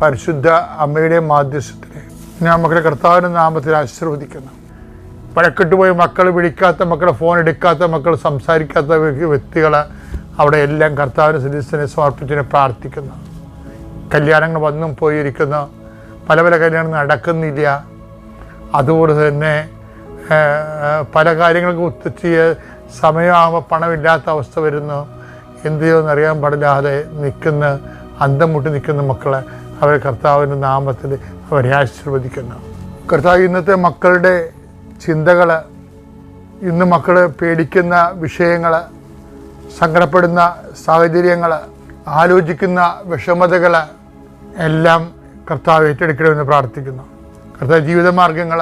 പരിശുദ്ധ അമ്മയുടെ മാധ്യസ്ഥത്തിന് ഞാൻ മക്കളെ കർത്താവിന്റെ നാമത്തിൽ ആശീർവദിക്കുന്നു. പഴക്കെട്ടുപോയി മക്കൾ വിളിക്കാത്ത മക്കളെ ഫോൺ എടുക്കാത്ത മക്കൾ സംസാരിക്കാത്ത വ്യക്തികൾ അവിടെ എല്ലാം കർത്താവിന് സദസ്സിനെ സമർപ്പിച്ചതിനെ പ്രാർത്ഥിക്കുന്നു. കല്യാണങ്ങൾ വന്നും പോയിരിക്കുന്നു. പല പല കല്യാണങ്ങൾ നടക്കുന്നില്ല. അതുപോലെ തന്നെ പല കാര്യങ്ങൾക്ക് ഒത്തുചെയ്യ സമയമാകുമ്പോൾ പണമില്ലാത്ത അവസ്ഥ വരുന്നു. എന്ത് ചെയ്യുമെന്ന് അറിയാൻ പാടില്ലാതെ നിൽക്കുന്ന അന്തം മുട്ടി നിൽക്കുന്ന മക്കളെ അവരെ കർത്താവിന്റെ നാമത്തിൽ അവരെ ആശീർവദിക്കുന്നു. കർത്താവ് ഇന്നത്തെ മക്കളുടെ ചിന്തകൾ ഇന്ന് മക്കൾ പേടിക്കുന്ന വിഷയങ്ങൾ സങ്കടപ്പെടുന്ന സാഹചര്യങ്ങൾ ആലോചിക്കുന്ന വിഷമതകൾ എല്ലാം കർത്താവ് ഏറ്റെടുക്കണമെന്ന് പ്രാർത്ഥിക്കുന്നു. കർത്താവ് ജീവിതമാർഗങ്ങൾ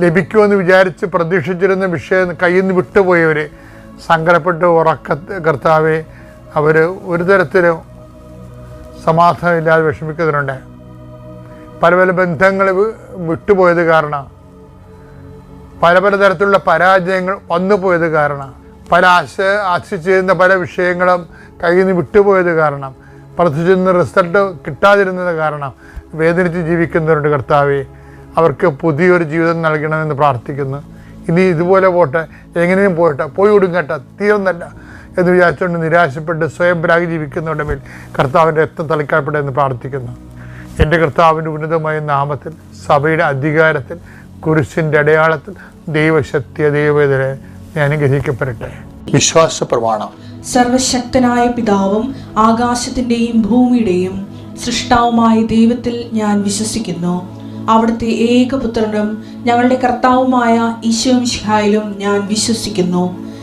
ലഭിക്കുമെന്ന് വിചാരിച്ച് പ്രതീക്ഷിച്ചിരുന്ന വിഷയം കയ്യിൽ നിന്ന് വിട്ടുപോയവർ സങ്കടപ്പെട്ട് ഉറക്ക കർത്താവെ അവർ ഒരു തരത്തിലും സമാധാനമില്ലാതെ വിഷമിക്കുന്നവരുണ്ട് പല പല ബന്ധങ്ങൾ വിട്ടുപോയത് കാരണം പല പല തരത്തിലുള്ള പരാജയങ്ങൾ വന്നു പോയത് കാരണം പല ആശ ആശിച്ചിരുന്ന പല വിഷയങ്ങളും കയ്യിൽ നിന്ന് വിട്ടുപോയത് കാരണം പ്രതീക്ഷിച്ചിരുന്ന റിസൾട്ട് കിട്ടാതിരുന്നത് കാരണം വേദനിച്ച് ജീവിക്കുന്നവരുണ്ട് കർത്താവെ. അവർക്ക് പുതിയൊരു ജീവിതം നൽകണമെന്ന് പ്രാർത്ഥിക്കുന്നു. ഇനി ഇതുപോലെ പോട്ടെ എങ്ങനെയും പോട്ടെ പോയി ഒടുങ്ങട്ടെ തീർന്നല്ല. എന്ന് വിചാരിച്ചുകൊണ്ട് നിരാശപ്പെട്ട് സ്വയം പരാഗി ജീവിക്കുന്നവരുടെ മേൽ കർത്താവിന്റെ രക്തം തളിക്കപ്പെടെ എന്ന് പ്രാർത്ഥിക്കുന്നു. എന്റെ കർത്താവിന്റെ ഉന്നതമായ നാമത്തിൽ സഭയുടെ അധികാരത്തിൽ കുരിശിന്റെ അടയാളത്തിൽ ദൈവശക്തിയ ദൈവവേദന ഞാൻ അനുഗ്രഹിക്കപ്പെടട്ടെ. വിശ്വാസ പ്രമാണം. സർവശക്തനായ പിതാവും ആകാശത്തിന്റെയും ഭൂമിയുടെയും സൃഷ്ടാവുമായ ദൈവത്തിൽ ഞാൻ വിശ്വസിക്കുന്നു. അവിടുത്തെ ഏകപുത്രനും ഞങ്ങളുടെ കർത്താവുമായ ഈശോമിഷിഹായിലും ഞാൻ വിശ്വസിക്കുന്നു.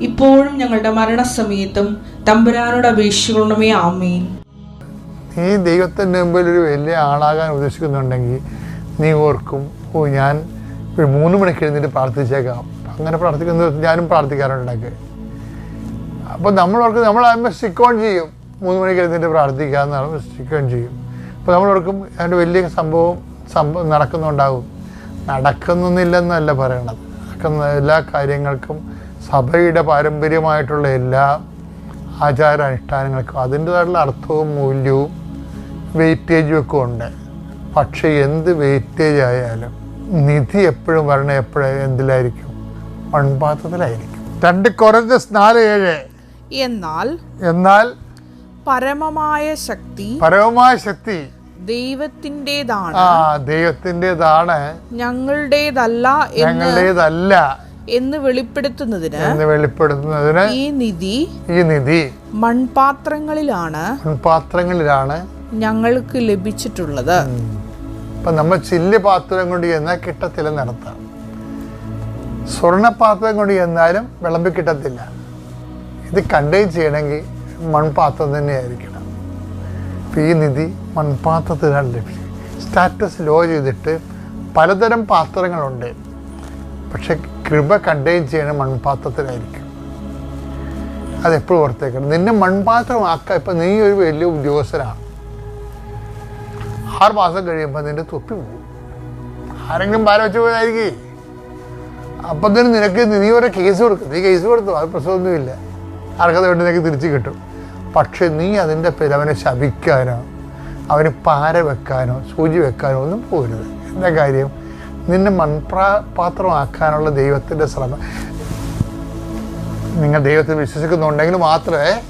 ഇപ്പോഴും ഞങ്ങളുടെ മരണസമയത്തും തമ്പുരാനോട് അപേക്ഷിക്കണമേ ആമേൻ. നീ ദൈവത്തിന്റെ മുമ്പിൽ ഒരു വലിയ ആളാകാൻ ഉദ്ദേശിക്കുന്നുണ്ടെങ്കിൽ നീ ഓർക്കും ഓ ഞാൻ ഒരു മൂന്ന് മണിക്ക് എഴുന്നേറ്റ് പ്രാർത്ഥിച്ചേക്കാം. അങ്ങനെ പ്രാർത്ഥിക്കുന്നത് ഞാനും പ്രാർത്ഥിക്കാറുണ്ടൊക്കെ അപ്പോൾ നമ്മൾ ഓർക്കും നമ്മൾ ആകുമ്പോൾ സ്റ്റിക്ക് ഓൺ ചെയ്യും. മൂന്ന് മണിക്ക് എഴുന്നേറ്റ് എന്ന് സ്റ്റിക്ക് ഓൺ ചെയ്യും. അപ്പോൾ നമ്മൾ ഓർക്കും അതിന്റെ വലിയ സംഭവം സംഭവം നടക്കുന്നുണ്ടാകും. നടക്കുന്നില്ലെന്നല്ല പറയണത്. നടക്കുന്ന എല്ലാ കാര്യങ്ങൾക്കും സഭയുടെ പാരമ്പര്യമായിട്ടുള്ള എല്ലാ ആചാര അനുഷ്ഠാനങ്ങൾക്കും അതിന്റെതായിട്ടുള്ള അർത്ഥവും മൂല്യവും വെയിറ്റേജും ഒക്കെ ഉണ്ട്. പക്ഷേ എന്ത് വെയിറ്റേജ് ആയാലും നിധി എപ്പോഴും വരണ എപ്പോഴും എന്തിലായിരിക്കും? മൺപാത്രത്തിലായിരിക്കും. രണ്ട് കുറഞ്ഞ നാല് ഏഴ്. എന്നാൽ എന്നാൽ പരമമായ ശക്തി പരമമായ ശക്തി ദൈവത്തിന്റെതാണ്. ആ ദൈവത്തിന്റെതാണ്. ഞങ്ങളുടേതല്ല ഞങ്ങളുടേതല്ല. എന്ന് വെളിപ്പെടുത്തുന്നതിന് വെളിപ്പെടുത്തുന്നതിന് ഈ നിധി ഈ നിധി മൺപാത്രങ്ങളിലാണ് മൺപാത്രങ്ങളിലാണ് ഞങ്ങൾക്ക് ലഭിച്ചിട്ടുള്ളത്. അപ്പൊ നമ്മൾ ചില്ല് പാത്രം കൊണ്ട് ചെന്നാൽ കിട്ടത്തില്ല നടത്താം സ്വർണപാത്രം കൊണ്ട് ചെന്നാലും വിളമ്പി കിട്ടത്തില്ല. ഇത് കണ്ടെയ്ൻ ചെയ്യണമെങ്കിൽ മൺപാത്രം തന്നെയായിരിക്കണം. അപ്പം ഈ നിധി മൺപാത്രത്തിലാണ് ലഭിച്ചത് സ്റ്റാറ്റസ് ലോ ചെയ്തിട്ട് പലതരം പാത്രങ്ങളുണ്ട്. പക്ഷെ കൃപ കണ്ടെയ്ൻ ചെയ്യണ മൺപാത്രത്തിലായിരിക്കും. അതെപ്പോഴും ഓർത്തേക്കണം. നിന്നെ മൺപാത്രമാക്കുക ഇപ്പം നീ ഒരു വലിയ ഉദ്യോഗസ്ഥനാണ്. ആറ് മാസം കഴിയുമ്പോൾ നിന്റെ തൊപ്പി പോകും. ആരെങ്കിലും ഭാരം വെച്ച് പോയതായിരിക്കേ. അപ്പം തന്നെ നിനക്ക് നീ ഒരു കേസ് കൊടുക്കും. നീ കേസ് കൊടുത്തു. അത് പ്രശ്നമൊന്നുമില്ല. അർഹത വേണ്ടി നിനക്ക് തിരിച്ചു കിട്ടും. പക്ഷെ നീ അതിന്റെ പേര് അവനെ ശപിക്കാനോ അവന് പാര വെക്കാനോ സൂചി വെക്കാനോ ഒന്നും പോരുത്. എന്താ കാര്യം? നിന്നെ മൺപ്രാ പാത്രമാക്കാനുള്ള ദൈവത്തിന്റെ ശ്രമം. നിങ്ങൾ ദൈവത്തിൽ വിശ്വസിക്കുന്നുണ്ടെങ്കിൽ മാത്രമേ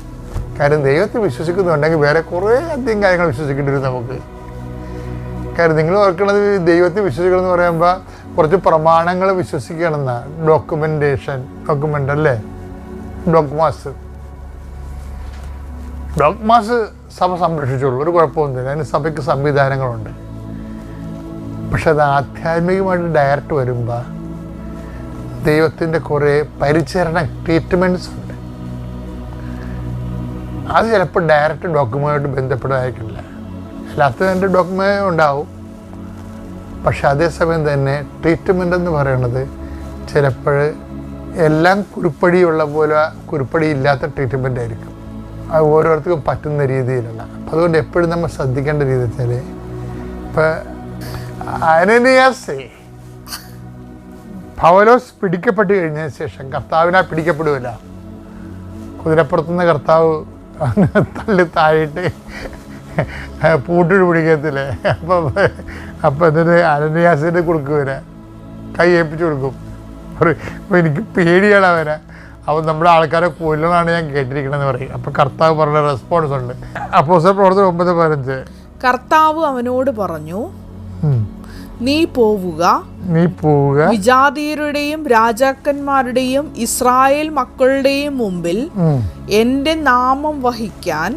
കാര്യം ദൈവത്തിൽ വിശ്വസിക്കുന്നുണ്ടെങ്കിൽ വേറെ കുറേ അധികം കാര്യങ്ങൾ വിശ്വസിക്കേണ്ടി വരും നമുക്ക്. കാര്യം നിങ്ങൾ ഓർക്കുന്നത് ദൈവത്തിൽ വിശ്വസിക്കണം എന്ന് പറയുമ്പോൾ കുറച്ച് പ്രമാണങ്ങൾ വിശ്വസിക്കണം എന്നാണ് ഡോക്യുമെന്റേഷൻ ഡോക്യുമെന്റ് അല്ലേ ഡോക്മാസ് ഡോക്മാസ് സഭ സംരക്ഷിച്ചുള്ളൂ. ഒരു കുഴപ്പമൊന്നുമില്ല. അതിന് സഭയ്ക്ക് സംവിധാനങ്ങളുണ്ട്. പക്ഷെ അത് ആധ്യാത്മികമായിട്ട് ഡയറക്റ്റ് വരുമ്പോൾ ദൈവത്തിന്റെ കുറേ പരിചരണ ട്രീറ്റ്മെന്റ്സ് ഉണ്ട്. അത് ചിലപ്പോൾ ഡയറക്റ്റ് ഡോക്യുമെന്റായിട്ട് ബന്ധപ്പെട്ടതായിരിക്കില്ല എല്ലാത്തിനും എന്റെ ഡോക്യുമെന്റ് ഉണ്ടാവും. പക്ഷെ അതേസമയം തന്നെ ട്രീറ്റ്മെന്റ് എന്ന് പറയുന്നത് ചിലപ്പോൾ എല്ലാം കുരുപ്പടിയുള്ള പോലെ കുരുപ്പടി ഇല്ലാത്ത ട്രീറ്റ്മെന്റ് ആയിരിക്കും. അത് ഓരോരുത്തർക്കും പറ്റുന്ന രീതിയിലുള്ള. അപ്പം അതുകൊണ്ട് എപ്പോഴും നമ്മൾ ശ്രദ്ധിക്കേണ്ട രീതി വെച്ചാൽ ഇപ്പം അനനിയാസേ. പൗലോസ് പിടിക്കപ്പെട്ട് കഴിഞ്ഞതിന് ശേഷം കർത്താവിനാ പിടിക്കപ്പെടുമല്ല കുതിരപ്പുറത്തുനിന്ന് കർത്താവ് തള്ളി താഴിട്ട് പൂട്ടിട്ട് പിടിക്കത്തില്ലേ? അപ്പം അപ്പം എന്നിട്ട് അനന്യാസിന് കൊടുക്കുവരെ കൈ ഏൽപ്പിച്ച് കൊടുക്കും. അപ്പോൾ "അപ്പൊ എനിക്ക് പേടിയാണ് അവനെ. അവൻ നമ്മുടെ ആൾക്കാരെ കൊല്ലണമെന്നാണ് ഞാൻ കേട്ടിരിക്കണമെന്ന് പറയും. അപ്പം കർത്താവ് പറഞ്ഞ റെസ്പോൺസ് ഉണ്ട്. അപ്പോസ് പ്രവർത്തനം ഒമ്പത് പതിനഞ്ച്. കർത്താവ് അവനോട് പറഞ്ഞു. നീ പോവുക. നീ പോവുക. വിജാതീയരുടെയും രാജാക്കന്മാരുടെയും ഇസ്രായേൽ മക്കളുടെയും മുമ്പിൽ. എന്റെ നാമം വഹിക്കാൻ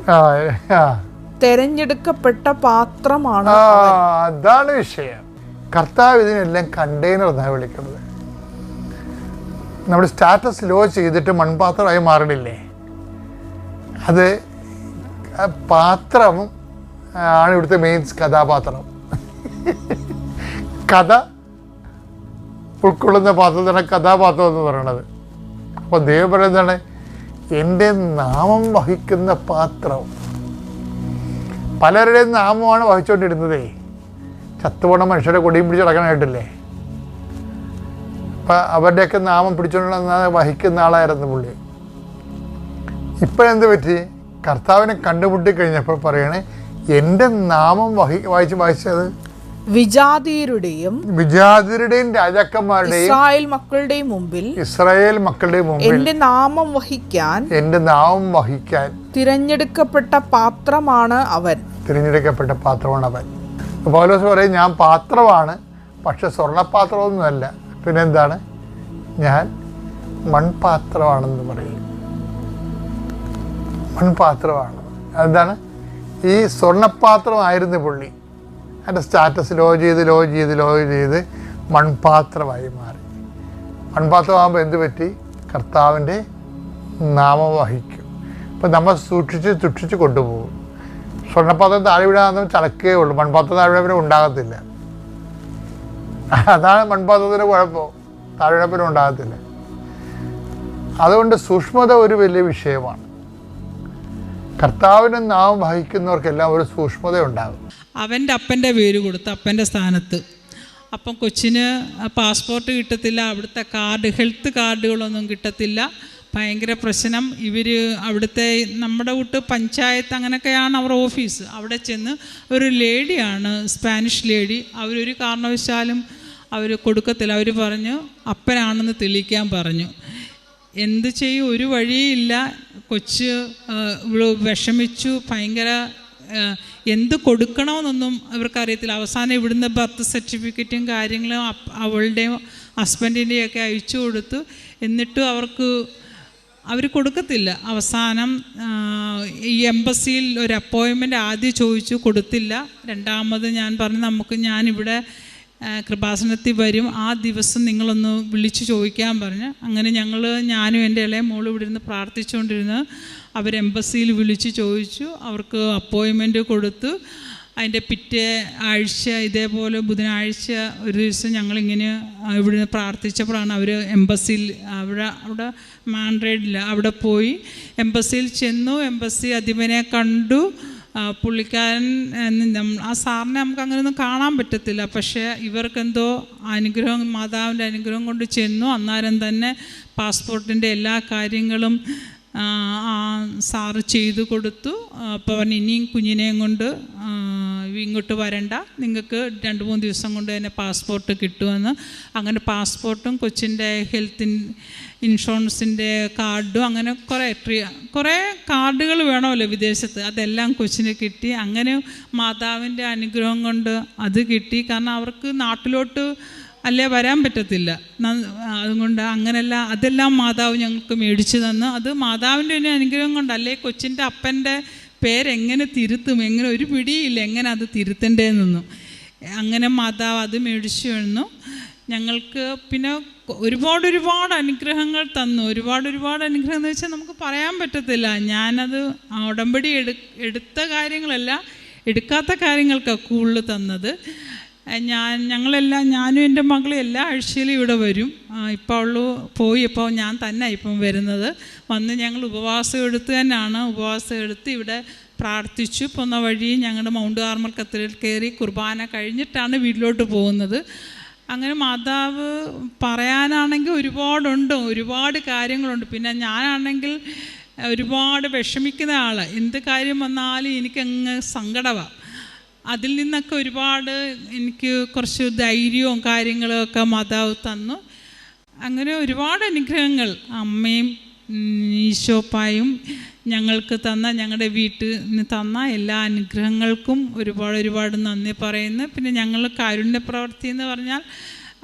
തെരഞ്ഞെടുക്കപ്പെട്ട പാത്രമാണ് അതാണ് വിഷയം. കർത്താവ് ഇതിനെല്ലാം കണ്ടെയ്നർ എന്നാണ് വിളിക്കുന്നത്. നമ്മുടെ സ്റ്റാറ്റസ് ലോ ചെയ്തിട്ട് മൺപാത്രമായി മാറണില്ലേ? അത് പാത്രം ആണ് ഇവിടുത്തെ മെയിൻ കഥാപാത്രം. കഥ ഉൾക്കൊള്ളുന്ന പാത്രത്തിനാണ് കഥാപാത്രം എന്ന് പറയണത്. അപ്പോൾ ദൈവം പറയുന്നതാണ് എന്റെ നാമം വഹിക്കുന്ന പാത്രം. പലരുടെയും നാമമാണ് വഹിച്ചുകൊണ്ടിരുന്നതേ. ചത്തുപോണ മനുഷ്യരെ കൊടിയും പിടിച്ച് നടക്കാനായിട്ടില്ലേ? അപ്പം അവരുടെയൊക്കെ നാമം പിടിച്ചുകൊണ്ടിരുന്ന വഹിക്കുന്ന ആളായിരുന്നു പുള്ളി. ഇപ്പോഴെന്ത് പറ്റി? കർത്താവിനെ കണ്ടുമുട്ടി കഴിഞ്ഞപ്പോൾ പറയണേ എന്റെ നാമം വഹി വായിച്ച് വായിച്ചത് വിജാതീയരുടെയും വിജാതിരുടെയും രാജാക്കന്മാരുടെയും ഇസ്രായേൽ മക്കളുടെയും മുമ്പിൽ ഇസ്രായേൽ മക്കളുടെ മുമ്പിൽ എന്റെ നാമം വഹിക്കാൻ എന്റെ നാമം വഹിക്കാൻ തിരഞ്ഞെടുക്കപ്പെട്ട പാത്രമാണ് അവൻ. തിരഞ്ഞെടുക്കപ്പെട്ട പാത്രമാണ് അവൻ. പൗലോസ് പറയും ഞാൻ പാത്രമാണ് പക്ഷെ സ്വർണപാത്രമൊന്നുമല്ല പിന്നെന്താണ്? ഞാൻ മൺപാത്രമാണെന്ന് പറയും. മൺപാത്രമാണ്. എന്താണ് ഈ സ്വർണപാത്രമായിരുന്നു പുള്ളി. അതിന്റെ സ്റ്റാറ്റസ് ലോ ചെയ്ത് ലോ ചെയ്ത് ലോ ചെയ്ത് മൺപാത്രമായി മാറി. മൺപാത്രമാകുമ്പോൾ എന്ത് പറ്റി? കർത്താവിന്റെ നാമം വഹിക്കും. അപ്പം നമ്മൾ സൂക്ഷിച്ച് സൂക്ഷിച്ച് കൊണ്ടുപോകും. സ്വർണപാത്രം താഴെ വിടാന്ന് ചടക്കേ ഉള്ളൂ. മൺപാത്രം താഴെ പിന്നെ ഉണ്ടാകത്തില്ല. അതാണ് മൺപാത്രത്തിന്റെ കുഴപ്പം. താഴെ വിടാൻ പിന്നെ ഉണ്ടാകത്തില്ല. അതുകൊണ്ട് സൂക്ഷ്മത ഒരു വലിയ വിഷയമാണ്. കർത്താവിനും നാമം വഹിക്കുന്നവർക്കെല്ലാം ഒരു സൂക്ഷ്മത ഉണ്ടാകും. അവന്റെ അപ്പന്റെ പേര് കൊടുത്തു അപ്പന്റെ സ്ഥാനത്ത്. അപ്പം കൊച്ചിന് പാസ്പോർട്ട് കിട്ടത്തില്ല അവിടുത്തെ കാർഡ് ഹെൽത്ത് കാർഡുകളൊന്നും കിട്ടത്തില്ല. ഭയങ്കര പ്രശ്നം. ഇവർ അവിടുത്തെ നമ്മുടെ കൂട്ട് പഞ്ചായത്ത് അങ്ങനെയൊക്കെയാണ് അവർ ഓഫീസ്. അവിടെ ചെന്ന് ഒരു ലേഡിയാണ് സ്പാനിഷ് ലേഡി. അവരൊരു കാരണവശാലും അവർ കൊടുക്കത്തില്ല. അവർ പറഞ്ഞു അപ്പനാണെന്ന് തെളിയിക്കാൻ പറഞ്ഞു. എന്ത് ചെയ്യും? ഒരു വഴിയില്ല. കൊച്ച് വിഷമിച്ചു. ഭയങ്കര എന്ത് കൊടുക്കണമെന്നൊന്നും അവർക്കറിയത്തില്ല. അവസാനം ഇവിടുന്ന് ബർത്ത് സർട്ടിഫിക്കറ്റും കാര്യങ്ങളും അവളുടെയും ഹസ്ബൻഡിന്റെയും ഒക്കെ അയച്ചു കൊടുത്തു. എന്നിട്ടും അവർക്ക് അവർ കൊടുക്കത്തില്ല. അവസാനം ഈ എംബസിയിൽ ഒരു അപ്പോയിൻമെന്റ് ആദ്യം ചോദിച്ചു കൊടുത്തില്ല. രണ്ടാമത് ഞാൻ പറഞ്ഞു നമുക്ക് ഞാനിവിടെ കൃപാസനത്തിൽ വരും. ആ ദിവസം നിങ്ങളൊന്ന് വിളിച്ചു ചോദിക്കാൻ പറഞ്ഞു. അങ്ങനെ ഞങ്ങൾ ഞാനും എന്റെ ഇളയ മോളും ഇവിടെ ഇരുന്ന് പ്രാർത്ഥിച്ചുകൊണ്ടിരുന്ന് അവർ എംബസിയിൽ വിളിച്ച് ചോദിച്ചു. അവർക്ക് അപ്പോയിൻമെന്റ് കൊടുത്തു. അതിന്റെ പിറ്റേ ആഴ്ച ഇതേപോലെ ബുധനാഴ്ച ഒരു ദിവസം ഞങ്ങളിങ്ങനെ ഇവിടെ ഇവിടുന്ന് പ്രാർത്ഥിച്ചപ്പോഴാണ് അവർ എംബസിയിൽ അവിടെ അവിടെ മാൻഡ്രൈഡിൽ അവിടെ പോയി. എംബസിയിൽ ചെന്നു. എംബസി അധിപനെ കണ്ടു. പുള്ളിക്കാരൻ ആ സാറിനെ നമുക്ക് അങ്ങനെയൊന്നും കാണാൻ പറ്റത്തില്ല. പക്ഷേ ഇവർക്കെന്തോ അനുഗ്രഹം മാതാവിന്റെ അനുഗ്രഹം കൊണ്ട് ചെന്നു. അന്നേരം തന്നെ പാസ്പോർട്ടിന്റെ എല്ലാ കാര്യങ്ങളും ആ, സാറ് ചെയ്തു കൊടുത്തു. അപ്പോൾ അവൻ ഇനിയും കുഞ്ഞിനെയും കൊണ്ട് ഇങ്ങോട്ട് വരണ്ട. നിങ്ങൾക്ക് രണ്ട് മൂന്ന് ദിവസം കൊണ്ട് തന്നെ പാസ്പോർട്ട് കിട്ടുമെന്ന്. അങ്ങനെ പാസ്പോർട്ടും കൊച്ചിന്റെ ഹെൽത്തിൻ ഇൻഷുറൻസിന്റെ കാർഡും അങ്ങനെ കുറേ ട്രീ കുറേ കാർഡുകൾ വേണമല്ലോ വിദേശത്ത്. അതെല്ലാം കൊച്ചിന് കിട്ടി. അങ്ങനെ മാതാവിന്റെ അനുഗ്രഹം കൊണ്ട് അത് കിട്ടി. കാരണം അവർക്ക് നാട്ടിലോട്ട് അല്ലേ വരാൻ പറ്റത്തില്ല. അതുകൊണ്ട് അങ്ങനെയല്ല അതെല്ലാം മാതാവ് ഞങ്ങൾക്ക് മേടിച്ചു തന്നു. അത് മാതാവിന്റെ ഒരു അനുഗ്രഹം കൊണ്ട് അല്ലേ കൊച്ചിന്റെ അപ്പന്റെ പേരെങ്ങനെ തിരുത്തും? എങ്ങനെ ഒരു പിടിയില്ല എങ്ങനെ അത് തിരുത്തണ്ടേന്നൊന്നും അങ്ങനെ മാതാവ് അത് മേടിച്ചു വന്നു ഞങ്ങൾക്ക് പിന്നെ ഒരുപാട് ഒരുപാട് അനുഗ്രഹങ്ങൾ തന്നു. ഒരുപാട് ഒരുപാട് അനുഗ്രഹം എന്ന് വെച്ചാൽ നമുക്ക് പറയാൻ പറ്റത്തില്ല. ഞാനത് ഉടമ്പടി എടു എടുത്ത കാര്യങ്ങളല്ല എടുക്കാത്ത കാര്യങ്ങൾക്കാണ് കൂടുതൽ തന്നത്. ഞാൻ ഞങ്ങളെല്ലാം ഞാനും എന്റെ മകളും എല്ലാ ആഴ്ചയിലും ഇവിടെ വരും. ഇപ്പോൾ അവൾ പോയി ഇപ്പോൾ ഞാൻ തന്നെ ഇപ്പം വരുന്നത്. വന്ന് ഞങ്ങൾ ഉപവാസം എടുത്ത് തന്നെയാണ് ഉപവാസം എടുത്ത് ഇവിടെ പ്രാർത്ഥിച്ചു. പോന്ന വഴി ഞങ്ങളുടെ മൗണ്ട് കാർമൽ കത്തലിൽ കയറി കുർബാന കഴിഞ്ഞിട്ടാണ് വീട്ടിലോട്ട് പോകുന്നത്. അങ്ങനെ മാതാവ് പറയാനാണെങ്കിൽ ഒരുപാടുണ്ട് ഒരുപാട് കാര്യങ്ങളുണ്ട്. പിന്നെ ഞാനാണെങ്കിൽ ഒരുപാട് വിഷമിക്കുന്ന ആൾ എന്ത് കാര്യം വന്നാലും എനിക്കങ്ങ് സങ്കടമാണ് അതിൽ നിന്നൊക്കെ ഒരുപാട് എനിക്ക് കുറച്ച് ധൈര്യവും കാര്യങ്ങളും ഒക്കെ മാതാവ് തന്നു. അങ്ങനെ ഒരുപാട് അനുഗ്രഹങ്ങൾ അമ്മയും ഈശോപ്പായും ഞങ്ങൾക്ക് തന്ന ഞങ്ങളുടെ വീട്ടിന് തന്ന എല്ലാ അനുഗ്രഹങ്ങൾക്കും ഒരുപാട് ഒരുപാട് നന്ദി പറയുന്നു. പിന്നെ ഞങ്ങൾ കാരുണ്യ പ്രവൃത്തി എന്ന് പറഞ്ഞാൽ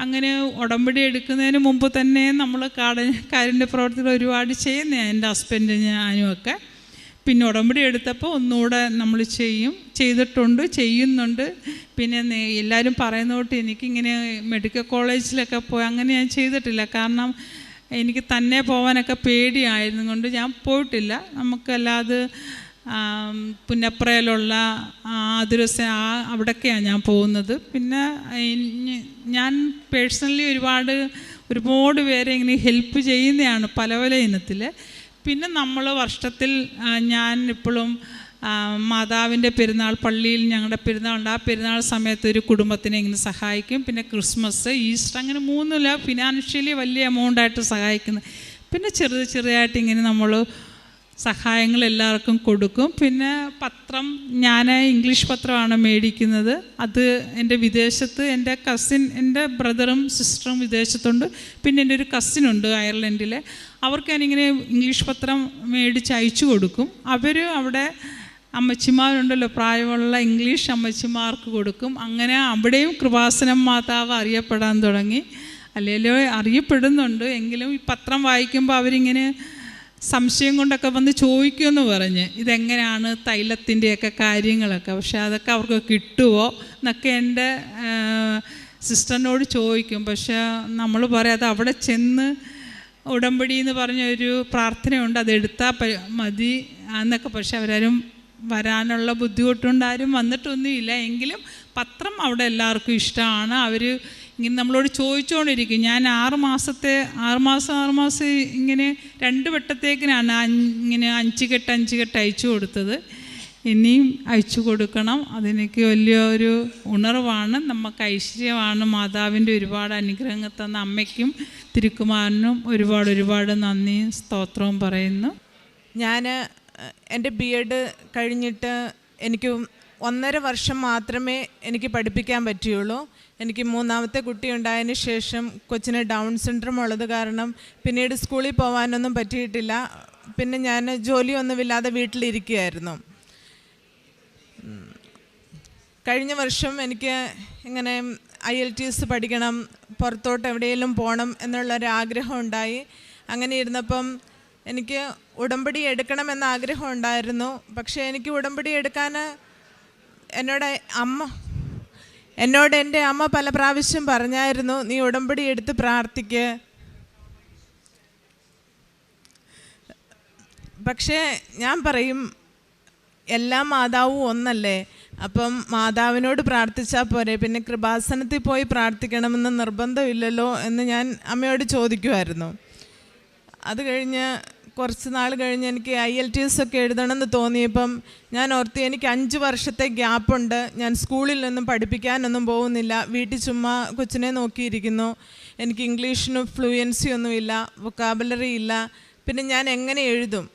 അങ്ങനെ ഉടമ്പടി എടുക്കുന്നതിന് മുമ്പ് തന്നെ നമ്മൾ കാട കാരുണ്യ പ്രവർത്തികൾ ഒരുപാട് ചെയ്യുന്നു എന്റെ ഹസ്ബൻഡ് ഞാനും ഒക്കെ. പിന്നെ ഉടമ്പടി എടുത്തപ്പോൾ ഒന്നുകൂടെ നമ്മൾ ചെയ്യും ചെയ്തിട്ടുണ്ട് ചെയ്യുന്നുണ്ട്. പിന്നെ എല്ലാവരും പറയുന്ന തൊട്ട് എനിക്കിങ്ങനെ മെഡിക്കൽ കോളേജിലൊക്കെ പോയി അങ്ങനെ ഞാൻ ചെയ്തിട്ടില്ല. കാരണം എനിക്ക് തന്നെ പോകാനൊക്കെ പേടിയായിരുന്നു. കൊണ്ട് ഞാൻ പോയിട്ടില്ല. നമുക്കല്ലാതെ പുന്നപ്രയിലുള്ള അതിരസ ആ അവിടൊക്കെയാണ് ഞാൻ പോകുന്നത്. പിന്നെ ഞാൻ പേഴ്സണലി ഒരുപാട് ഒരുപാട് പേരെ ഇങ്ങനെ ഹെൽപ്പ് ചെയ്യുന്നതാണ് പല പല ഇനത്തിൽ പിന്നെ നമ്മൾ വർഷത്തിൽ ഞാൻ ഇപ്പോഴും മാതാവിന്റെ പെരുന്നാൾ പള്ളിയിൽ ഞങ്ങളുടെ പെരുന്നാളുണ്ട്. ആ പെരുന്നാൾ സമയത്ത് ഒരു കുടുംബത്തിനെ ഇങ്ങനെ സഹായിക്കും. പിന്നെ ക്രിസ്മസ് ഈസ്റ്റർ അങ്ങനെ മൂന്നില്ല ഫിനാൻഷ്യലി വലിയ എമൗണ്ടായിട്ട് സഹായിക്കുന്നത് പിന്നെ ചെറുത് ചെറുതായിട്ട് ഇങ്ങനെ നമ്മൾ സഹായങ്ങൾ എല്ലാവർക്കും കൊടുക്കും. പിന്നെ പത്രം ഞാൻ ഇംഗ്ലീഷ് പത്രമാണ് മേടിക്കുന്നത്. അത് എന്റെ വിദേശത്ത് എന്റെ കസിൻ എന്റെ ബ്രദറും സിസ്റ്ററും വിദേശത്തുണ്ട്. പിന്നെ എന്റെ ഒരു കസിനുണ്ട് അയർലൻഡിലെ അവർക്ക് ഞാനിങ്ങനെ ഇംഗ്ലീഷ് പത്രം മേടിച്ച് അയച്ചു കൊടുക്കും. അവർ അവിടെ അമ്മച്ചിമാരുണ്ടല്ലോ പ്രായമുള്ള ഇംഗ്ലീഷ് അമ്മച്ചിമാർക്ക് കൊടുക്കും. അങ്ങനെ അവിടെയും കൃപാസനം മാതാവ് അറിയപ്പെടാൻ തുടങ്ങി. അല്ലെങ്കിലോ അറിയപ്പെടുന്നുണ്ട്. എങ്കിലും ഈ പത്രം വായിക്കുമ്പോൾ അവരിങ്ങനെ സംശയം കൊണ്ടൊക്കെ വന്ന് ചോദിക്കുമെന്ന് പറഞ്ഞ്. ഇതെങ്ങനെയാണ് തൈലത്തിന്റെയൊക്കെ കാര്യങ്ങളൊക്കെ? പക്ഷെ അതൊക്കെ അവർക്ക് കിട്ടുമോ എന്നൊക്കെ എന്റെ സിസ്റ്ററിനോട് ചോദിക്കും. പക്ഷെ നമ്മൾ പറയാം അത് അവിടെ ചെന്ന് ഉടമ്പടി എന്ന് പറഞ്ഞൊരു പ്രാർത്ഥനയുണ്ട്. അതെടുത്താൽ മതി എന്നൊക്കെ. പക്ഷെ അവരാരും വരാനുള്ള ബുദ്ധിമുട്ടുണ്ട് ആരും വന്നിട്ടൊന്നുമില്ല. എങ്കിലും പത്രം അവിടെ എല്ലാവർക്കും ഇഷ്ടമാണ് അവർ ഇങ്ങനെ നമ്മളോട് ചോദിച്ചുകൊണ്ടിരിക്കും ഞാൻ ആറ് മാസത്തെ ആറ് മാസം ആറ് മാസം ഇങ്ങനെ രണ്ട് വട്ടത്തേക്കിനാണ് ഇങ്ങനെ അഞ്ച് കെട്ട് അഞ്ച് കെട്ട് അയച്ചു കൊടുത്തത്. ഇനിയും അയച്ചു കൊടുക്കണം. അതെനിക്ക് വലിയൊരു ഉണർവാണ്. നമുക്ക് ഐശ്വര്യമാണ്. മാതാവിന്റെ ഒരുപാട് അനുഗ്രഹങ്ങൾ തന്ന അമ്മയ്ക്കും തിരുക്കുമാരനും ഒരുപാട് ഒരുപാട് നന്ദിയും സ്തോത്രവും പറയുന്നു. ഞാൻ എന്റെ ബി എഡ് കഴിഞ്ഞിട്ട് എനിക്ക് ഒന്നര വർഷം മാത്രമേ എനിക്ക് പഠിപ്പിക്കാൻ പറ്റിയുള്ളൂ. എനിക്ക് മൂന്നാമത്തെ കുട്ടി ഉണ്ടായതിന് ശേഷം കൊച്ചിന് ഡൗൺ സിൻഡ്രം ഉള്ളത് കാരണം പിന്നീട് സ്കൂളിൽ പോകാനൊന്നും പറ്റിയിട്ടില്ല. പിന്നെ ഞാൻ ജോലിയൊന്നുമില്ലാതെ വീട്ടിലിരിക്കുകയായിരുന്നു. കഴിഞ്ഞ വർഷം എനിക്ക് ഇങ്ങനെ ഐ എൽ ടി എസ് പഠിക്കണം പുറത്തോട്ട് എവിടെയെങ്കിലും പോകണം എന്നുള്ളൊരു ആഗ്രഹം ഉണ്ടായി. അങ്ങനെ ഇരുന്നപ്പം എനിക്ക് ഉടമ്പടി എടുക്കണമെന്ന ആഗ്രഹം ഉണ്ടായിരുന്നു. പക്ഷേ എനിക്ക് ഉടമ്പടി എടുക്കാൻ എന്നോട് അമ്മ എന്നോട് എന്റെ അമ്മ പല പ്രാവശ്യം പറഞ്ഞായിരുന്നു നീ ഉടമ്പടി എടുത്ത് പ്രാർത്ഥിക്ക്. പക്ഷേ ഞാൻ പറയും എല്ലാ മാതാവും ഒന്നല്ലേ. അപ്പം മാതാവിനോട് പ്രാർത്ഥിച്ചാൽ പോരെ. പിന്നെ കൃപാസനത്തിൽ പോയി പ്രാർത്ഥിക്കണമെന്ന് നിർബന്ധമില്ലല്ലോ എന്ന് ഞാൻ അമ്മയോട് ചോദിക്കുമായിരുന്നു അത് കഴിഞ്ഞ് കുറച്ച് നാൾ കഴിഞ്ഞ് എനിക്ക് ഐ എൽ ടി എസ് ഒക്കെ എഴുതണമെന്ന് തോന്നിയപ്പം ഞാൻ ഓർത്തി എനിക്ക് അഞ്ച് വർഷത്തെ ഗ്യാപ്പുണ്ട്. ഞാൻ സ്കൂളിൽ നിന്നും പഠിപ്പിക്കാനൊന്നും പോകുന്നില്ല. വീട്ടിൽ ചുമ്മാ കൊച്ചിനെ നോക്കിയിരിക്കുന്നു. എനിക്ക് ഇംഗ്ലീഷിന് ഫ്ലുവൻസി ഒന്നുമില്ല വൊക്കാബുലറി ഇല്ല. പിന്നെ ഞാൻ എങ്ങനെ എഴുതും?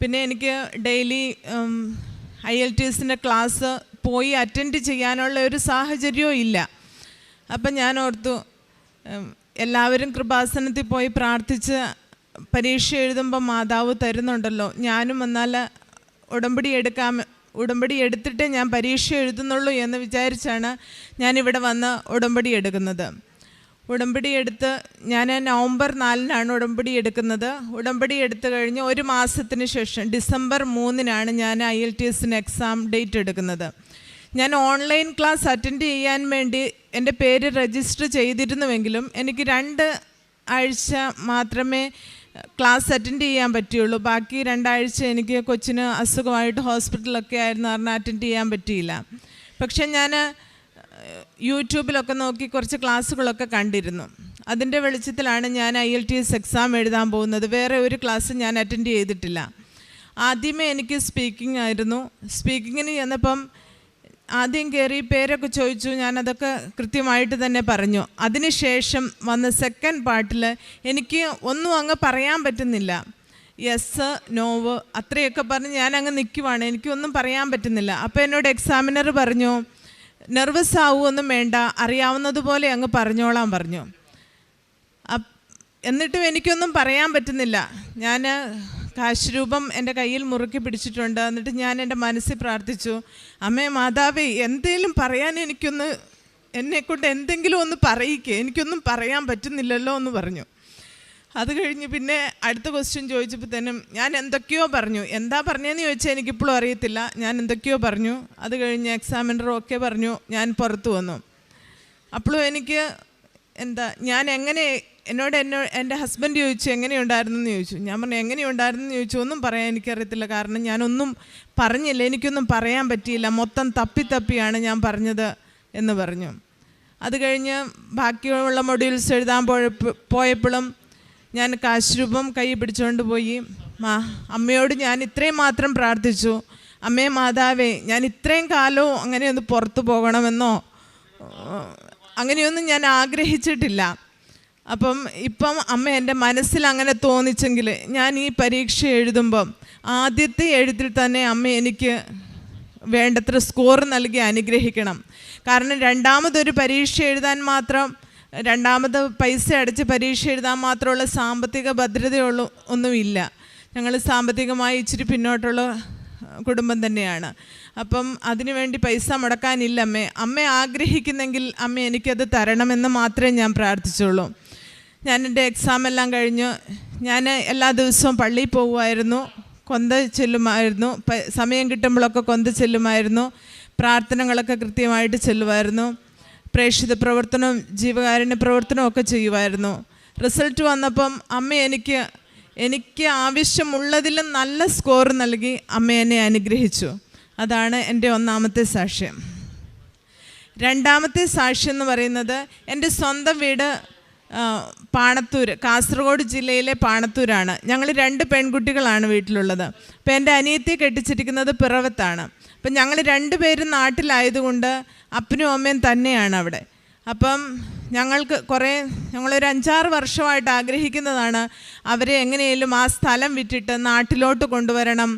പിന്നെ എനിക്ക് ഡെയിലി ഐ എൽ ടി എസിന്റെ ക്ലാസ് പോയി അറ്റൻഡ് ചെയ്യാനുള്ള ഒരു സാഹചര്യവും ഇല്ല. അപ്പം ഞാൻ ഓർത്തു എല്ലാവരും കൃപാസനത്തിൽ പോയി പ്രാർത്ഥിച്ച് പരീക്ഷ എഴുതുമ്പോൾ മാതാവ് തരുന്നുണ്ടല്ലോ. ഞാനും എന്നാൽ ഉടമ്പടി എടുക്കാം ഉടമ്പടി എടുത്തിട്ടേ ഞാൻ പരീക്ഷ എഴുതുന്നുള്ളൂ എന്ന് വിചാരിച്ചാണ് ഞാനിവിടെ വന്ന് ഉടമ്പടി എടുക്കുന്നത്. ഉടമ്പടി എടുത്ത് ഞാൻ നവംബർ നാലിനാണ് ഉടമ്പടി എടുക്കുന്നത്. ഉടമ്പടി എടുത്തു കഴിഞ്ഞ് ഒരു മാസത്തിന് ശേഷം ഡിസംബർ മൂന്നിനാണ് ഞാൻ ഐ എൽ ടി എസിന് എക്സാം ഡേറ്റ് എടുക്കുന്നത്. ഞാൻ ഓൺലൈൻ ക്ലാസ് അറ്റൻഡ് ചെയ്യാൻ വേണ്ടി എന്റെ പേര് രജിസ്റ്റർ ചെയ്തിരുന്നുവെങ്കിലും എനിക്ക് രണ്ട് ആഴ്ച മാത്രമേ ക്ലാസ് അറ്റൻഡ് ചെയ്യാൻ പറ്റിയുള്ളൂ. ബാക്കി രണ്ടാഴ്ച എനിക്ക് കൊച്ചിന് അസുഖമായിട്ട് ഹോസ്പിറ്റലൊക്കെ ആയിരുന്നു പറഞ്ഞാൽ അറ്റൻഡ് ചെയ്യാൻ പറ്റിയില്ല. പക്ഷെ ഞാൻ യൂട്യൂബിലൊക്കെ നോക്കി കുറച്ച് ക്ലാസ്സുകളൊക്കെ കണ്ടിരുന്നു. അതിന്റെ വെളിച്ചത്തിലാണ് ഞാൻ I L T S exam എഴുതാൻ പോകുന്നത്. വേറെ ഒരു ക്ലാസ് ഞാൻ അറ്റൻഡ് ചെയ്തിട്ടില്ല. ആദ്യമേ എനിക്ക് സ്പീക്കിംഗ് ആയിരുന്നു. സ്പീക്കിങ്ങിന് ചെന്നപ്പം ആദ്യം കയറി പേരൊക്കെ ചോദിച്ചു ഞാനതൊക്കെ കൃത്യമായിട്ട് തന്നെ പറഞ്ഞു. അതിനുശേഷം വന്ന സെക്കൻഡ് പാർട്ടിൽ എനിക്ക് ഒന്നും അങ്ങ് പറയാൻ പറ്റുന്നില്ല. യെസ് നോവ് അത്രയൊക്കെ പറഞ്ഞ് ഞാൻ നിൽക്കുവാണ് എനിക്കൊന്നും പറയാൻ പറ്റുന്നില്ല. അപ്പോൾ എന്നോട് എക്സാമിനർ പറഞ്ഞു നെർവസ് ആവുമൊന്നും വേണ്ട. അറിയാവുന്നതുപോലെ അങ്ങ് പറഞ്ഞോളാൻ പറഞ്ഞു. എന്നിട്ടും എനിക്കൊന്നും പറയാൻ പറ്റുന്നില്ല. ഞാൻ കാശ് രൂപം എന്റെ കയ്യിൽ മുറുക്കി പിടിച്ചിട്ടുണ്ട്. എന്നിട്ട് ഞാൻ എന്റെ മനസ്സിൽ പ്രാർത്ഥിച്ചു അമ്മേ മാതാവേ എന്തേലും പറയാൻ എനിക്കൊന്ന് എന്നെക്കൊണ്ട് എന്തെങ്കിലും ഒന്ന് പറയിക്കേ. എനിക്കൊന്നും പറയാൻ പറ്റുന്നില്ലല്ലോ എന്ന് പറഞ്ഞു. അത് കഴിഞ്ഞ് പിന്നെ അടുത്ത ക്വസ്റ്റ്യൻ ചോദിച്ചപ്പോൾ തന്നെ ഞാൻ എന്തൊക്കെയോ പറഞ്ഞു. എന്താ പറഞ്ഞതെന്ന് ചോദിച്ചാൽ എനിക്കിപ്പോഴും അറിയത്തില്ല. ഞാൻ എന്തൊക്കെയോ പറഞ്ഞു. അത് കഴിഞ്ഞ് എക്സാമിനറും ഒക്കെ പറഞ്ഞു ഞാൻ പുറത്തു വന്നു. അപ്പോഴും എനിക്ക് എന്താ ഞാൻ എങ്ങനെ എന്നോട് എന്നോ എന്റെ ഹസ്ബൻഡ് ചോദിച്ചു എങ്ങനെയുണ്ടായിരുന്നു? എന്ന് ചോദിച്ചു. ഞാൻ പറഞ്ഞു എങ്ങനെയുണ്ടായിരുന്നു? എന്ന് ചോദിച്ചു. ഒന്നും പറയാൻ എനിക്കറിയത്തില്ല. കാരണം ഞാനൊന്നും പറഞ്ഞില്ല. എനിക്കൊന്നും പറയാൻ പറ്റിയില്ല. മൊത്തം തപ്പി തപ്പിയാണ് ഞാൻ പറഞ്ഞത് എന്ന് പറഞ്ഞു. അത് കഴിഞ്ഞ് ബാക്കിയുള്ള മൊഡ്യൂൾസ് എഴുതാൻ പോയപ്പോഴും ഞാൻ കാശ്രൂപം കൈ പിടിച്ചുകൊണ്ട് പോയി. മാ അമ്മയോട് ഞാൻ ഇത്രയും മാത്രം പ്രാർത്ഥിച്ചു. അമ്മേ മാതാവേ ഞാൻ ഇത്രയും കാലവും അങ്ങനെയൊന്ന് പുറത്തു പോകണമെന്നോ അങ്ങനെയൊന്നും ഞാൻ ആഗ്രഹിച്ചിട്ടില്ല. അപ്പം ഇപ്പം അമ്മ എന്റെ മനസ്സിൽ അങ്ങനെ തോന്നിച്ചെങ്കിൽ ഞാൻ ഈ പരീക്ഷ എഴുതുമ്പം ആദ്യത്തെ എഴുത്തിൽ തന്നെ അമ്മ എനിക്ക് വേണ്ടത്ര സ്കോർ നൽകി അനുഗ്രഹിക്കണം. കാരണം രണ്ടാമതൊരു പരീക്ഷ എഴുതാൻ മാത്രം രണ്ടാമത് പൈസ അടച്ച് പരീക്ഷ എഴുതാൻ മാത്രമുള്ള സാമ്പത്തിക ഭദ്രതയുള്ള ഒന്നുമില്ല. ഞങ്ങൾ സാമ്പത്തികമായി ഇച്ചിരി പിന്നോട്ടുള്ള കുടുംബം തന്നെയാണ്. അപ്പം അതിനുവേണ്ടി പൈസ മുടക്കാനില്ല അമ്മേ. അമ്മ ആഗ്രഹിക്കുന്നെങ്കിൽ അമ്മ എനിക്കത് തരണമെന്ന് മാത്രമേ ഞാൻ പ്രാർത്ഥിച്ചുള്ളൂ. ഞാൻ എന്റെ എക്സാം എല്ലാം കഴിഞ്ഞു. ഞാൻ എല്ലാ ദിവസവും പള്ളിയിൽ പോകുമായിരുന്നു. കൊന്ത ചെല്ലുമായിരുന്നു. സമയം കിട്ടുമ്പോഴൊക്കെ കൊന്ത ചെല്ലുമായിരുന്നു. പ്രാർത്ഥനകളൊക്കെ കൃത്യമായിട്ട് ചെല്ലുമായിരുന്നു. പ്രേക്ഷിത പ്രവർത്തനവും ജീവകാരുണ്യ പ്രവർത്തനവും ഒക്കെ ചെയ്യുമായിരുന്നു. റിസൾട്ട് വന്നപ്പം അമ്മ എനിക്ക് എനിക്ക് ആവശ്യമുള്ളതിലും നല്ല സ്കോർ നൽകി അമ്മ എന്നെ അനുഗ്രഹിച്ചു. അതാണ് എന്റെ ഒന്നാമത്തെ സാക്ഷ്യം. രണ്ടാമത്തെ സാക്ഷ്യം എന്ന് പറയുന്നത് എന്റെ സ്വന്തം വീട് പാണത്തൂർ കാസർഗോഡ് ജില്ലയിലെ പാണത്തൂരാണ്. ഞങ്ങൾ രണ്ട് പെൺകുട്ടികളാണ് വീട്ടിലുള്ളത്. അപ്പം എന്റെ അനിയത്തിയെ കെട്ടിച്ചിരിക്കുന്നത് പിറവത്താണ്. അപ്പം ഞങ്ങൾ രണ്ടുപേരും നാട്ടിലായതുകൊണ്ട് അപ്പനും അമ്മയും തന്നെയാണ് അവിടെ. അപ്പം ഞങ്ങൾക്ക് കുറേ ഞങ്ങളൊരു അഞ്ചാറ് വർഷമായിട്ട് ആഗ്രഹിക്കുന്നതാണ് അവരെ എങ്ങനെയെങ്കിലും ആ സ്ഥലം വിറ്റിട്ട് നാട്ടിലോട്ട് കൊണ്ടുവരണം.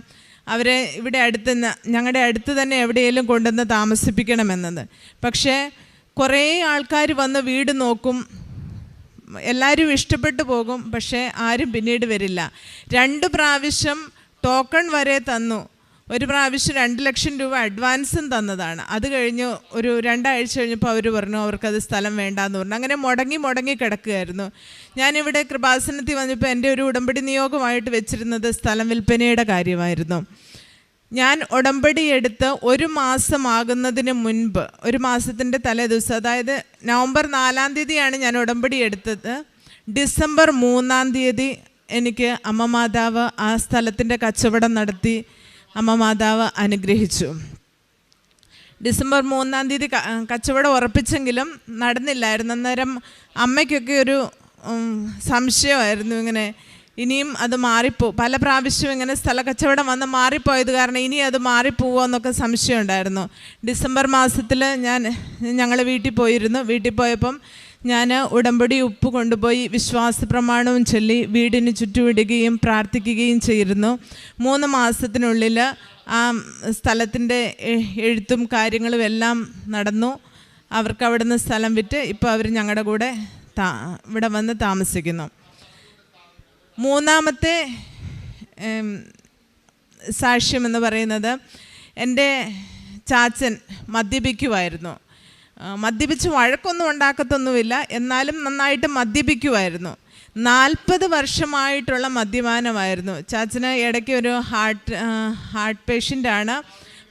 അവരെ ഇവിടെ അടുത്ത് ഞങ്ങളുടെ അടുത്ത് തന്നെ എവിടെയെങ്കിലും കൊണ്ടുവന്ന് താമസിപ്പിക്കണമെന്നത്. പക്ഷേ കുറേ ആൾക്കാർ വന്ന് വീട് നോക്കും. എല്ലാവരും ഇഷ്ടപ്പെട്ടു പോകും പക്ഷേ ആരും പിന്നീട് വരില്ല. രണ്ട് പ്രാവശ്യം ടോക്കൺ വരെ തന്നു. ഒരു പ്രാവശ്യം രണ്ട് ലക്ഷം രൂപ അഡ്വാൻസും തന്നതാണ്. അത് കഴിഞ്ഞ് ഒരു രണ്ടാഴ്ച കഴിഞ്ഞപ്പോൾ അവർ പറഞ്ഞു അവർക്കത് സ്ഥലം വേണ്ടാന്ന് പറഞ്ഞു. അങ്ങനെ മുടങ്ങി മുടങ്ങി കിടക്കുകയായിരുന്നു. ഞാനിവിടെ കൃപാസനത്തിൽ വന്നപ്പോൾ എന്റെ ഒരു ഉടമ്പടി നിയോഗമായിട്ട് വെച്ചിരുന്നത് സ്ഥലം വിൽപ്പനയുടെ കാര്യമായിരുന്നു. ഞാൻ ഉടമ്പടി എടുത്ത് ഒരു മാസമാകുന്നതിന് മുൻപ് ഒരു മാസത്തിന്റെ തലേദിവസം അതായത് നവംബർ നാലാം തീയതിയാണ് ഞാൻ ഉടമ്പടി എടുത്തത്. ഡിസംബർ മൂന്നാം തീയതി എനിക്ക് അമ്മ മാതാവ് ആ സ്ഥലത്തിന്റെ കച്ചവടം നടത്തി അമ്മ മാതാവ് അനുഗ്രഹിച്ചു. ഡിസംബർ മൂന്നാം തീയതി കച്ചവടം ഉറപ്പിച്ചെങ്കിലും നടന്നില്ലായിരുന്നു. അന്നേരം അമ്മയ്ക്കൊക്കെ ഒരു സംശയമായിരുന്നു ഇങ്ങനെ ഇനിയും അത് മാറിപ്പോ പല പ്രാവശ്യവും ഇങ്ങനെ സ്ഥല കച്ചവടം വന്ന് മാറിപ്പോയത് കാരണം ഇനി അത് മാറിപ്പോവോ എന്നൊക്കെ സംശയം ഉണ്ടായിരുന്നു. ഡിസംബർ മാസത്തിൽ ഞാൻ ഞങ്ങൾ വീട്ടിൽ പോയിരുന്നു. വീട്ടിൽ പോയപ്പം ഞാൻ ഉടമ്പടി ഉപ്പ് കൊണ്ടുപോയി വിശ്വാസ പ്രമാണവും ചൊല്ലി വീടിന് ചുറ്റുവിടുകയും പ്രാർത്ഥിക്കുകയും ചെയ്തിരുന്നു. മൂന്ന് മാസത്തിനുള്ളിൽ ആ സ്ഥലത്തിന്റെ എഴുത്തും കാര്യങ്ങളും എല്ലാം നടന്നു. അവർക്ക് അവിടുന്ന് സ്ഥലം വിറ്റ് ഇപ്പോൾ അവർ ഞങ്ങളുടെ കൂടെ താ ഇവിടെ വന്ന് താമസിക്കുന്നു. മൂന്നാമത്തെ ഉം, സാക്ഷ്യം എന്ന് പറയുന്നത് എന്റെ ചാച്ചൻ മദ്യപിക്കുമായിരുന്നു മദ്യപിച്ച് വഴക്കൊന്നും ഉണ്ടാക്കത്തൊന്നുമില്ല. എന്നാലും നന്നായിട്ട് മദ്യപിക്കുമായിരുന്നു നാൽപ്പത് വർഷമായിട്ടുള്ള മദ്യപാനമായിരുന്നു. ചാച്ചന് ഇടയ്ക്ക് ഒരു ഹാർട്ട് ഹാർട്ട് പേഷ്യന്റാണ്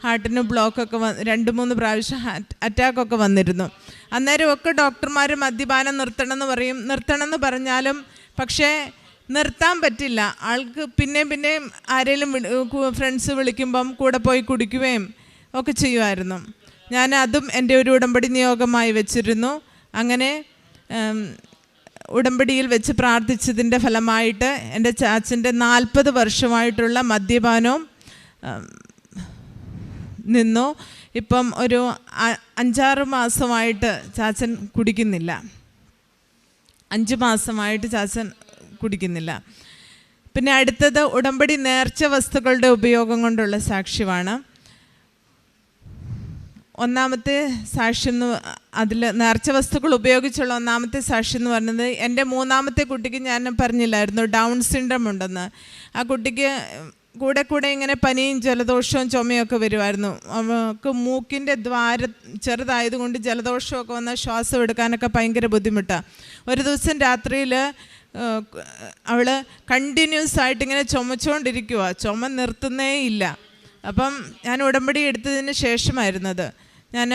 ഹാർട്ടിന് ബ്ലോക്കൊക്കെ വന്ന് രണ്ട് മൂന്ന് പ്രാവശ്യം അറ്റാക്കൊക്കെ വന്നിരുന്നു. അന്നേരമൊക്കെ ഡോക്ടർമാർ മദ്യപാനം നിർത്തണമെന്ന് പറയും. നിർത്തണമെന്ന് പറഞ്ഞാലും പക്ഷേ നിർത്താൻ പറ്റില്ല. ആൾക്ക് പിന്നെ പിന്നെ ആരെങ്കിലും ഫ്രണ്ട്സ് വിളിക്കുമ്പം കൂടെ പോയി കുടിക്കുകയും ഒക്കെ ചെയ്യുമായിരുന്നു. ഞാൻ അതും എന്റെ ഒരു ഉടമ്പടി നിയോഗമായി വെച്ചിരുന്നു. അങ്ങനെ ഉടമ്പടിയിൽ വെച്ച് പ്രാർത്ഥിച്ചതിന്റെ ഫലമായിട്ട് എന്റെ ചാച്ചന്റെ നാൽപ്പത് വർഷമായിട്ടുള്ള മദ്യപാനവും നിന്നു. ഇപ്പം ഒരു അഞ്ചാറ് മാസമായിട്ട് ചാച്ചൻ കുടിക്കുന്നില്ല. അഞ്ച് മാസമായിട്ട് ചാച്ചൻ കുടിക്കുന്നില്ല. പിന്നെ അടുത്തത് ഉടമ്പടി നേർച്ച വസ്തുക്കളുടെ ഉപയോഗം കൊണ്ടുള്ള സാക്ഷ്യമാണ്. ഒന്നാമത്തെ സാക്ഷ്യം എന്ന് അതിൽ നേർച്ച വസ്തുക്കൾ ഉപയോഗിച്ചുള്ള ഒന്നാമത്തെ സാക്ഷ്യം എന്ന് പറഞ്ഞത് എന്റെ മൂന്നാമത്തെ കുട്ടിക്ക് ഞാൻ പറഞ്ഞില്ലായിരുന്നു ഡൗൺ സിൻഡ്രം ഉണ്ടെന്ന്. ആ കുട്ടിക്ക് കൂടെ കൂടെ ഇങ്ങനെ പനിയും ജലദോഷവും ചുമയൊക്കെ വരുമായിരുന്നു. അവൾക്ക് മൂക്കിന്റെ ദ്വാര ചെറുതായതുകൊണ്ട് ജലദോഷമൊക്കെ വന്ന് ശ്വാസം എടുക്കാനൊക്കെ ഭയങ്കര ബുദ്ധിമുട്ടാണ്. ഒരു ദിവസം രാത്രിയിൽ അവൾ കണ്ടിന്യൂസ് ആയിട്ട് ഇങ്ങനെ ചുമച്ചുകൊണ്ടിരിക്കുക ചുമ നിർത്തുന്നേ ഇല്ല. അപ്പം ഞാൻ ഉടമ്പടി എടുത്തതിന് ശേഷമായിരുന്നത്. ഞാൻ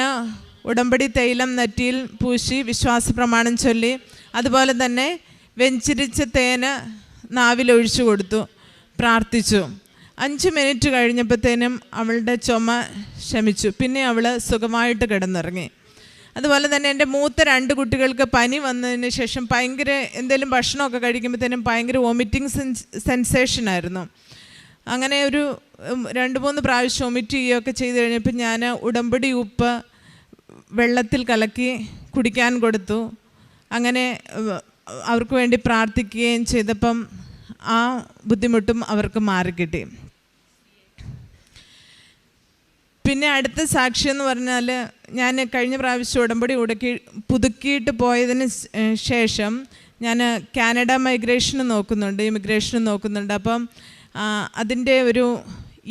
ഉടമ്പടി തൈലം നെറ്റിയിൽ പൂശി വിശ്വാസ പ്രമാണം ചൊല്ലി അതുപോലെ തന്നെ വെഞ്ചിരിച്ച തേന് നാവിലൊഴിച്ചു കൊടുത്തു പ്രാർത്ഥിച്ചു. അഞ്ച് മിനിറ്റ് കഴിഞ്ഞപ്പോഴത്തേനും അവളുടെ ചുമ ശമിച്ചു. പിന്നെ അവൾ സുഖമായിട്ട് കിടന്നിറങ്ങി. അതുപോലെ തന്നെ എന്റെ മൂത്ത രണ്ട് കുട്ടികൾക്ക് പനി വന്നതിന് ശേഷം ഭയങ്കര എന്തെങ്കിലും ഭക്ഷണമൊക്കെ കഴിക്കുമ്പോഴത്തേനും ഭയങ്കര വോമിറ്റിംഗ് സെൻസേഷൻ ആയിരുന്നു. അങ്ങനെ ഒരു രണ്ട് മൂന്ന് പ്രാവശ്യം വൊമിറ്റ് ചെയ്യുകയൊക്കെ ചെയ്ത് കഴിഞ്ഞപ്പോൾ ഞാൻ ഉടമ്പടി ഉപ്പ് വെള്ളത്തിൽ കലക്കി കുടിക്കാൻ കൊടുത്തു. അങ്ങനെ അവർക്ക് വേണ്ടി പ്രാർത്ഥിക്കുകയും ചെയ്തപ്പം ആ ബുദ്ധിമുട്ടും അവർക്ക് മാറിക്കിട്ടി. പിന്നെ അടുത്ത സാക്ഷി എന്ന് പറഞ്ഞാൽ ഞാൻ കഴിഞ്ഞ പ്രാവശ്യം ഉടമ്പടി ഉടക്കി പുതുക്കിയിട്ട് പോയതിന് ശേഷം ഞാൻ കാനഡ മൈഗ്രേഷന് നോക്കുന്നുണ്ട് ഇമിഗ്രേഷന് നോക്കുന്നുണ്ട്. അപ്പം അതിന്റെ ഒരു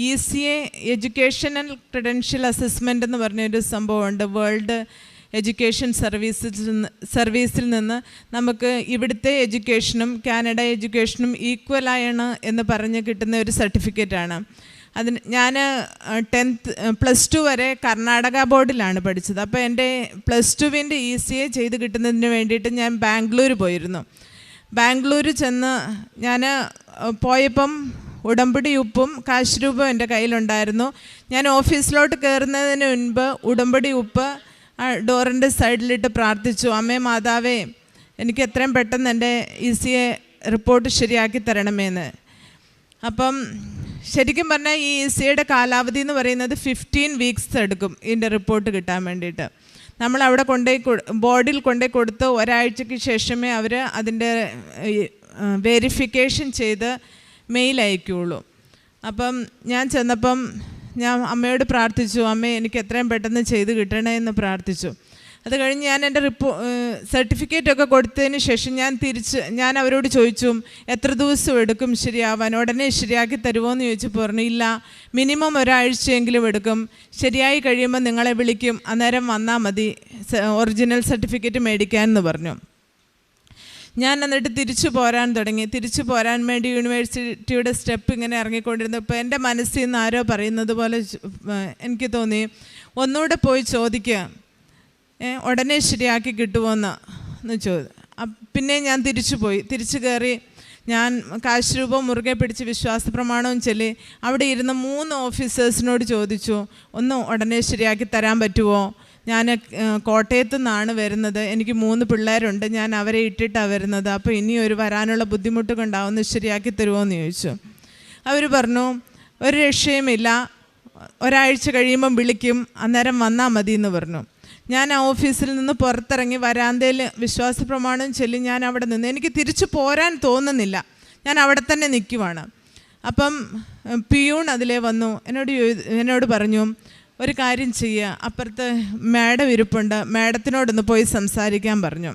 E C A educational credential assessment എന്ന് പറഞ്ഞൊരു സംഭവമുണ്ട്. വേൾഡ് എഡ്യൂക്കേഷൻ സർവീസിൽ നിന്ന് സർവീസിൽ നിന്ന് നമുക്ക് ഇവിടുത്തെ എഡ്യൂക്കേഷനും കാനഡ എഡ്യൂക്കേഷനും ഈക്വലായാണ് എന്ന് പറഞ്ഞ് കിട്ടുന്ന ഒരു സർട്ടിഫിക്കറ്റാണ്. അതിന് ഞാൻ ടെൻത്ത് പ്ലസ് ടു വരെ കർണാടക ബോർഡിലാണ് പഠിച്ചത്. അപ്പോൾ എന്റെ പ്ലസ് ടുവിന്റെ ഇ സി എ ചെയ്ത് കിട്ടുന്നതിന് വേണ്ടിയിട്ട് ഞാൻ ബാംഗ്ലൂർ പോയിരുന്നു. ബാംഗ്ലൂർ ചെന്ന് ഞാൻ പോയപ്പം ഉടമ്പടി ഉപ്പും കാശ് രൂപം എന്റെ കയ്യിലുണ്ടായിരുന്നു. ഞാൻ ഓഫീസിലോട്ട് കയറുന്നതിന് മുൻപ് ഉടമ്പടി ഉപ്പ് ഡോറിന്റെ സൈഡിലിട്ട് പ്രാർത്ഥിച്ചു. അമ്മേ മാതാവേ എനിക്ക് എത്രയും പെട്ടെന്ന് എന്റെ ഇ സി എ റിപ്പോർട്ട് ശരിയാക്കി തരണമേന്ന്. അപ്പം ശരിക്കും പറഞ്ഞാൽ ഈ ഇ സിയുടെ കാലാവധി എന്ന് പറയുന്നത് ഫിഫ്റ്റീൻ വീക്സ് എടുക്കും ഇതിന്റെ റിപ്പോർട്ട് കിട്ടാൻ വേണ്ടിയിട്ട്. നമ്മൾ അവിടെ കൊണ്ടുപോയി ബോർഡിൽ കൊണ്ടുപോയി കൊടുത്ത് ഒരാഴ്ചയ്ക്ക് ശേഷമേ അവർ അതിന്റെ വെരിഫിക്കേഷൻ ചെയ്ത് മെയിൽ അയക്കുകയുള്ളൂ. അപ്പം ഞാൻ ചെന്നപ്പം ഞാൻ അമ്മയോട് പ്രാർത്ഥിച്ചു അമ്മേ എനിക്ക് എത്രയും പെട്ടെന്ന് ചെയ്ത് കിട്ടണേ എന്ന് പ്രാർത്ഥിച്ചു. അത് കഴിഞ്ഞ് ഞാൻ എന്റെ റിപ്പോ സർട്ടിഫിക്കറ്റൊക്കെ കൊടുത്തതിന് ശേഷം ഞാൻ തിരിച്ച് ഞാൻ അവരോട് ചോദിച്ചു എത്ര ദിവസം എടുക്കും ശരിയാവാൻ? ഉടനെ ശരിയാക്കി തരുമോ എന്ന് ചോദിച്ചപ്പോൾ പറഞ്ഞു ഇല്ല മിനിമം ഒരാഴ്ചയെങ്കിലും എടുക്കും. ശരിയായി കഴിയുമ്പോൾ നിങ്ങളെ വിളിക്കും. അന്നേരം വന്നാൽ മതി. ഒറിജിനൽ സർട്ടിഫിക്കറ്റ് മേടിക്കാൻ എന്ന് പറഞ്ഞു. ഞാൻ എന്നിട്ട് തിരിച്ചു പോരാൻ തുടങ്ങി. തിരിച്ചു പോരാൻ വേണ്ടി യൂണിവേഴ്സിറ്റിയുടെ സ്റ്റെപ്പ് ഇങ്ങനെ ഇറങ്ങിക്കൊണ്ടിരുന്നപ്പോൾ എന്റെ മനസ്സിൽ നിന്ന് ആരോ പറയുന്നത് പോലെ എനിക്ക് തോന്നി. ഒന്നുകൂടെ പോയി ചോദിക്കുക ഉടനെ ശരിയാക്കി കിട്ടുമോന്ന് എന്ന് ചോദിച്ചു പിന്നെ ഞാൻ തിരിച്ചു പോയി തിരിച്ചു കയറി ഞാൻ കാശ് രൂപം മുറുകെ പിടിച്ച് വിശ്വാസ പ്രമാണവും ചൊല്ലി അവിടെ ഇരുന്ന മൂന്ന് ഓഫീസേഴ്സിനോട് ചോദിച്ചു ഒന്ന് ഉടനെ ശരിയാക്കി തരാൻ പറ്റുമോ ഞാൻ കോട്ടയത്തു നിന്നാണ് വരുന്നത്. എനിക്ക് മൂന്ന് പിള്ളേരുണ്ട്. ഞാൻ അവരെ ഇട്ടിട്ടാണ് വരുന്നത്. അപ്പോൾ ഇനി ഒരു വരാനുള്ള ബുദ്ധിമുട്ട് കൊണ്ടാവുന്ന ശരിയാക്കി തരുമോ എന്ന് ചോദിച്ചു. അവർ പറഞ്ഞു ഒരു രക്ഷയുമില്ല. ഒരാഴ്ച കഴിയുമ്പം വിളിക്കും. അന്നേരം വന്നാൽ മതി എന്ന് പറഞ്ഞു. ഞാൻ ആ ഓഫീസിൽ നിന്ന് പുറത്തിറങ്ങി വരാന്തയിൽ വിശ്വാസ പ്രമാണം ചൊല്ലി ഞാൻ അവിടെ നിന്ന് എനിക്ക് തിരിച്ചു പോരാൻ തോന്നുന്നില്ല. ഞാൻ അവിടെ തന്നെ നിൽക്കുവാണ്. അപ്പം പിയൂൺ അതിലേ വന്നു. എന്നോട് എന്നോട് പറഞ്ഞു ഒരു കാര്യം ചെയ്യുക അപ്പുറത്ത് മാഡം ഇരിപ്പുണ്ട്. മാഡത്തിനോടൊന്ന് പോയി സംസാരിക്കാൻ പറഞ്ഞു.